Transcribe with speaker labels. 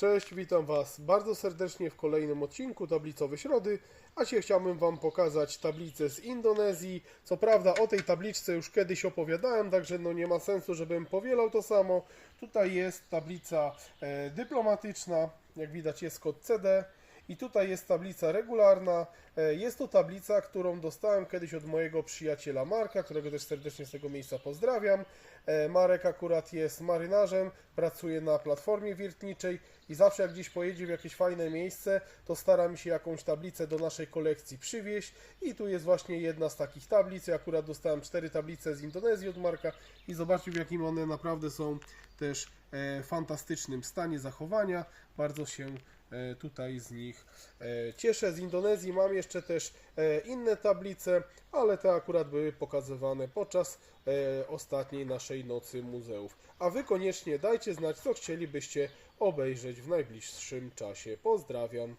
Speaker 1: Cześć, witam Was bardzo serdecznie w kolejnym odcinku Tablicowe Środy, a dzisiaj chciałbym Wam pokazać tablicę z Indonezji. Co prawda o tej tabliczce już kiedyś opowiadałem, także no nie ma sensu, żebym powielał to samo. Tutaj jest tablica e, dyplomatyczna, jak widać jest kod CD. I tutaj jest tablica regularna. E, Jest to tablica, którą dostałem kiedyś od mojego przyjaciela Marka, którego też serdecznie z tego miejsca pozdrawiam. E, Marek akurat jest marynarzem, pracuje na platformie wiertniczej i zawsze jak gdzieś pojedzie w jakieś fajne miejsce, to stara mi się jakąś tablicę do naszej kolekcji przywieźć. I tu jest właśnie jedna z takich tablic. Ja akurat dostałem cztery tablice z Indonezji od Marka i zobaczcie w jakim one naprawdę są też e, fantastycznym stanie zachowania. Bardzo się tutaj z nich e, cieszę. Z Indonezji mam jeszcze też e, inne tablice, ale te akurat były pokazywane podczas e, ostatniej naszej nocy muzeów. A Wy koniecznie dajcie znać, co chcielibyście obejrzeć w najbliższym czasie. Pozdrawiam.